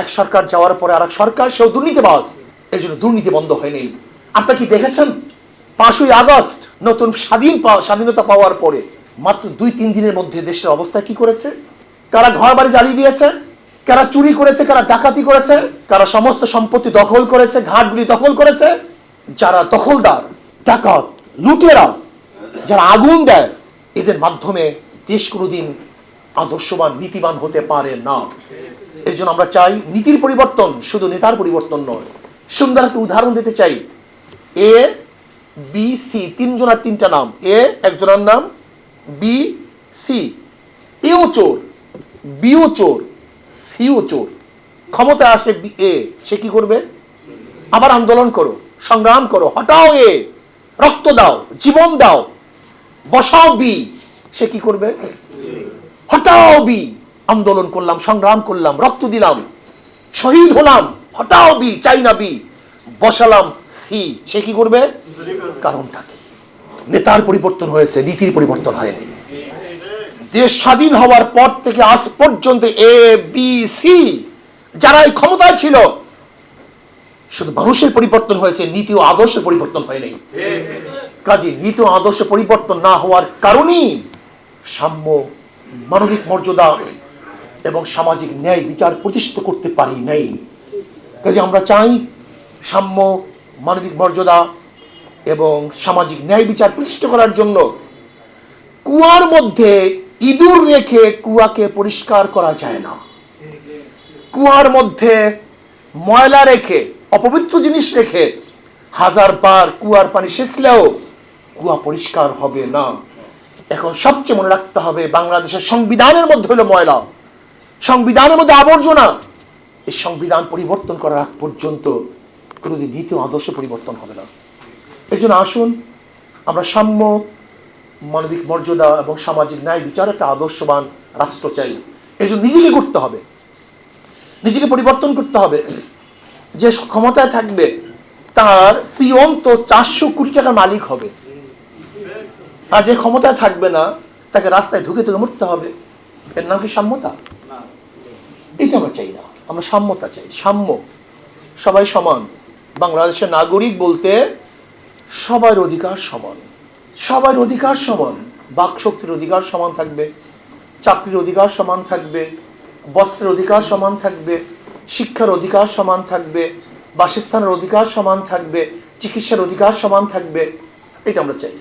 এক সরকার যাওয়ার পরে আর এক সরকার, সেও দুর্নীতিবাজ। এর জন্য দুর্নীতি বন্ধ হয়নি। আপনার কি দেখেছেন? পাঁচই আগস্ট, নতুন স্বাধীন স্বাধীনতা পাওয়ার পরে মাত্র দুই, তিন দিনের মধ্যে দেশের অবস্থা কি করেছে? কারা ঘর বাড়ি জ্বালিয়ে দিয়েছে? কারা চুরি করেছে? কারা ডাকাতি করেছে? কারা সমস্ত সম্পত্তি দখল করেছে? ঘাটগুলি দখল করেছে? যারা দখলদার, ডাকাত, লুটেরা, যারা আগুন দেয়, এদের মাধ্যমে দেশ কোনোদিন আদর্শবান, নীতিবান হতে পারে না। এর জন্য আমরা চাই নীতির পরিবর্তন, শুধু নেতার পরিবর্তন নয়। সুন্দর একটা উদাহরণ দিতে চাই। এ বি সি তিনজনের তিনটা নাম। এ, একজনের নাম। বি সি এও চোর, বিও চোর, সিও চোর। ক্ষমতা আসে এ সে কি করবে? আবার আন্দোলন করো, সংগ্রাম করো, হটাও এ। রক্ত দাও, জীবন দাও। বসাও বি সে কি করবে? হটাও বি আন্দোলন করলাম, সংগ্রাম করলাম, রক্ত দিলাম, শহীদ হলাম, হটাও বি, চাই না বি, বসালাম সি। সে কি করবে? কারণটা কি? নেতার পরিবর্তন হয়েছে, নীতির পরিবর্তন হয়নি। দেশ স্বাধীন হওয়ার পর থেকে আজ পর্যন্ত এ, বি, সি যারা এই ক্ষমতায় ছিল, শুধু মানুষের পরিবর্তন হয়েছে, নীতি ও আদর্শের পরিবর্তন হয় নাই কাজে, নীতি ও আদর্শ পরিবর্তন না হওয়ার কারণেই সাম্য মানবিক মর্যাদা এবং সামাজিক ন্যায় বিচার প্রতিষ্ঠিত করতে পারি নাই। কাজে আমরা চাই সাম্য, মানবিক মর্যাদা এবং সামাজিক ন্যায় বিচার প্রতিষ্ঠা করার জন্য কুয়ার মধ্যে ইঁদুর রেখে কুয়াকে পরিষ্কার করা যায় না। কুয়ার মধ্যে ময়লা রেখে, অপবিত্র জিনিস রেখে হাজার বার কুয়ার পানি সেচলেও কুয়া পরিষ্কার হবে না। এখন সবচেয়ে মনে রাখতে হবে, বাংলাদেশের সংবিধানের মধ্যে হলো ময়লা। সংবিধানের মধ্যে আবর্জনা। এই সংবিধান পরিবর্তন করার আগ পর্যন্ত কোনোদিন নীতি আদর্শ পরিবর্তন হবে না। এই জন্য আসুন, আমরা সাম্য, মানবিক মর্যাদা এবং সামাজিক ন্যায় বিচার একটা আদর্শবান রাষ্ট্র চাই। এই জন্য নিজেকে করতে হবে। নিজেকে পরিবর্তন করতে হবে। যে ক্ষমতায় থাকবে, তার পিয়ন তো চারশো কোটি টাকার মালিক হবে। আর যে ক্ষমতায় থাকবে না, তাকে রাস্তায় ঢুকে ঢুকে মরতে হবে। এর নাম কি সাম্যতা? এটা আমরা চাই না। আমরা সাম্যতা চাই। সাম্য। সবাই সমান। বাংলাদেশের নাগরিক বলতে সবার অধিকার সমান। সবার অধিকার সমান। বাক শক্তির অধিকার সমান থাকবে। চাকরির অধিকার সমান থাকবে। বস্ত্রের অধিকার সমান থাকবে। শিক্ষার অধিকার সমান থাকবে। বাসস্থানের অধিকার সমান থাকবে। চিকিৎসার অধিকার সমান থাকবে। এটা আমরা চাই।